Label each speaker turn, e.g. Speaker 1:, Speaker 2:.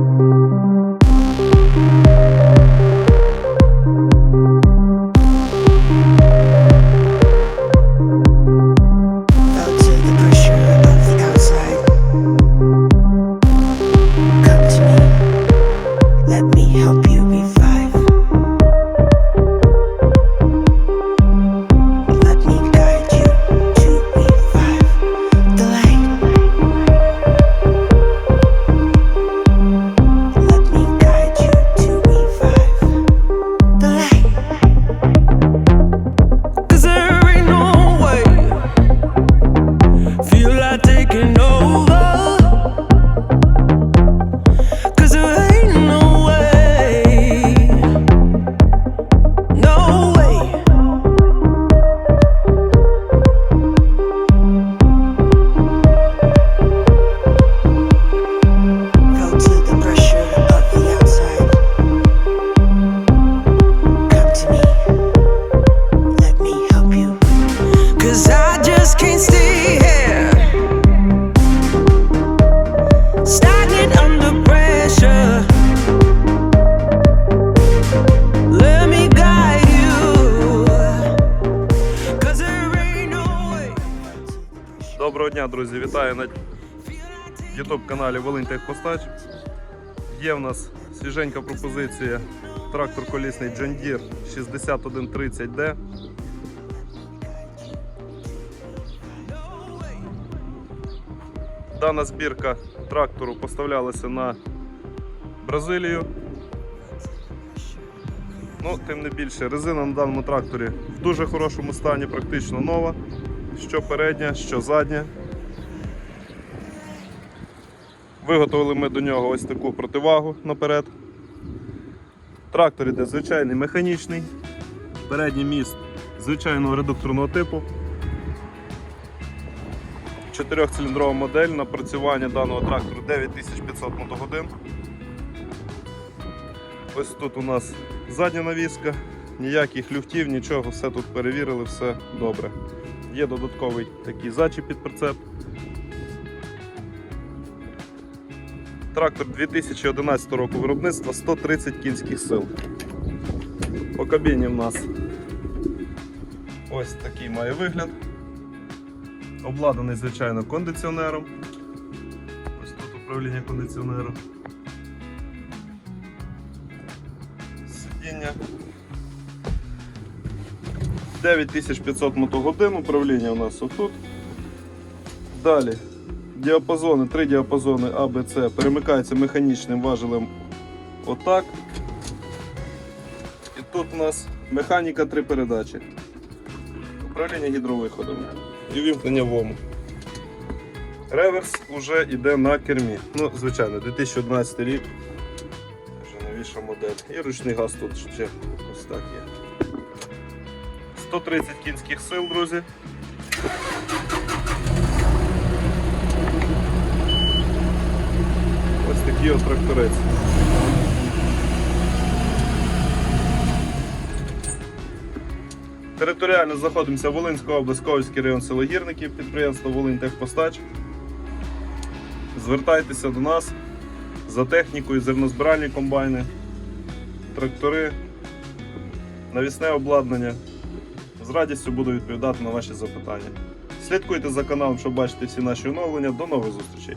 Speaker 1: thank you Доброго дня, друзі! Вітаю на YouTube каналі Волинь Техпостач. Є в нас свіженька пропозиція трактор колісний John Deere 6130D. Дана збірка трактору поставлялася на Бразилію. Ну, тим не більше, резина на даному тракторі в дуже хорошому стані, практично нова. Що передня, що задня. Виготовили ми до нього ось таку противагу наперед. Трактор іде звичайний механічний, передній міст звичайного редукторного типу. Чотирьохциліндрова модель напрацювання даного трактору 9500 мотогодин. Ось тут у нас задня навіска, ніяких люфтів, нічого, все тут перевірили, все добре. Є додатковий такий зачіп під прицеп. Трактор 2011 року виробництва 130 кінських сил. По кабіні в нас ось такий має вигляд. Обладнаний, звичайно, кондиціонером. Ось тут управління кондиціонером. Сидіння. 9500 мотогодин, управління у нас отут. Далі діапазони, три діапазони А, Б, С перемикаються механічним важелем отак. І тут у нас механіка три передачі. Управління гідровиходами і вімкнення вому. Реверс вже йде на кермі. Ну, звичайно, 2011 рік. Вже новіша модель. І ручний газ тут ще ось так є. 130 кінських сил, друзі. Ось тракторець. Територіально знаходимося Волинська область, Ковальський район село Гірників, підприємство Волинь Техпостач. Звертайтеся до нас за технікою, зернозбиральні комбайни, трактори, навісне обладнання. З радістю буду відповідати на ваші запитання. Слідкуйте за каналом, щоб бачити всі наші оновлення. До нових зустрічей!